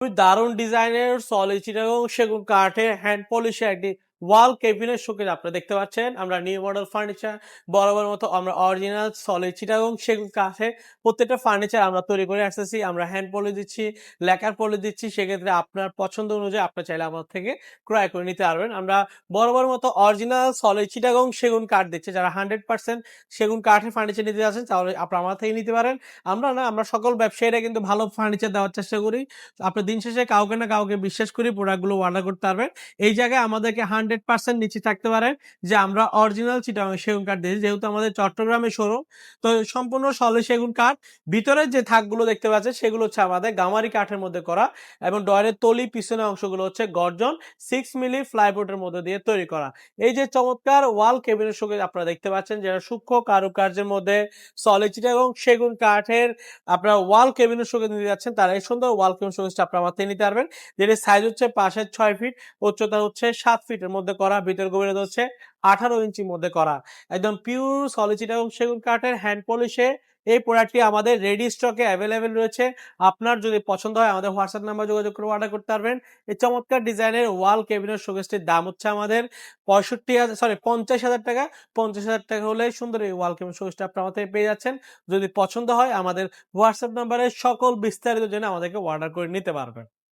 দারুণ ডিজাইনের সলিড এবং সেগুন কাঠের হ্যান্ড পলিশের একটি ওয়াল কেবিনের শোকেজ আপনারা দেখতে পাচ্ছেন। আমরা নিউ মডেল ফার্নিচার, বরাবর মতো আমরা অরিজিনাল সলিড এবং সেগুন কাঠের প্রত্যেকটা ফার্নিচার আমরা তৈরি করে আসতেছি। আমরা হ্যান্ড পলি দিচ্ছি লেকার পলি দিচ্ছি। সেক্ষেত্রে আপনার পছন্দ অনুযায়ী আপনার চাইলে আমার থেকে ক্রয় করে নিতে পারবেন। আমরা বরাবর মতো অরিজিনাল সলিড এবং সেগুন কাঠ দিচ্ছি। যারা হান্ড্রেড পার্সেন্ট সেগুন কাঠের ফার্নিচার নিতে যাচ্ছেন, তাহলে আপনারা আমার থেকে নিতে পারেন। আমরা না, আমরা সকল ব্যবসায়ীরা কিন্তু ভালো ফার্নিচার দেওয়ার চেষ্টা করি। আপনার দিন শেষে কাউকে না কাউকে বিশ্বাস করি প্রোডাক্টগুলো অর্ডার করতে পারবেন। এই জায়গায় আমাদেরকে হান্ড্রেড পার্সেন্ট নিচে থাকতে পারেন যে আমরা অরিজিনাল চিটাং সেগুন কাঠ দিয়েছি। যেহেতু আমাদের চট্টগ্রামে শোরুম তো সম্পূর্ণ সলে সেগুন কাঠ। ভিতরে যে থাকগুলো দেখতে পাচ্ছেন, সেগুলো হচ্ছে আমাদের গামারি কাঠের মধ্যে করা এবং ডয়ের তলি পিছনের অংশগুলো হচ্ছে গর্জন সিক্স মিলি ফ্লাইবোর্ডের মধ্যে দিয়ে তৈরি করা। এই যে চমৎকার ওয়াল কেবিনের সঙ্গে আপনারা দেখতে পাচ্ছেন, যেটা সূক্ষ্ম কারুকার্যের মধ্যে সলিড এবং সেগুন কাঠের আপনারা ওয়াল কেবিনের সঙ্গে নিতে যাচ্ছেন, তারা এই সুন্দর ওয়াল কেবিন সঙ্গে আপনারা থেকে নিতে পারবেন। যেটির সাইজ হচ্ছে পাশের ছয় ফিট উচ্চতা হচ্ছে সাত ফিটের মধ্যে করা, ভিতর গভীরতা হচ্ছে আঠারো ইঞ্চির মধ্যে করা। একদম পিওর সলিচিট এবং সেগুন কাঠের হ্যান্ড পলিশে এই প্রোডাক্টটি আমাদের রেডি স্টকে অ্যাভেলেবেল রয়েছে। আপনার যদি পছন্দ হয় আমাদের হোয়াটসঅ্যাপ নাম্বার যোগাযোগ করে অর্ডার করতে পারবেন। এই চমৎকার ডিজাইনের ওয়াল কেবিনের শোকেসটির দাম হচ্ছে আমাদের পঁয়ষট্টি হাজার সরি পঞ্চাশ হাজার টাকা। পঞ্চাশ হাজার টাকা হলে সুন্দর এই ওয়াল কেবিন শোকেসটা আপনার আমাদের পেয়ে যাচ্ছেন। যদি পছন্দ হয় আমাদের হোয়াটসঅ্যাপ নাম্বারে সকল বিস্তারিত জেনে আমাদেরকে অর্ডার করে নিতে পারবেন।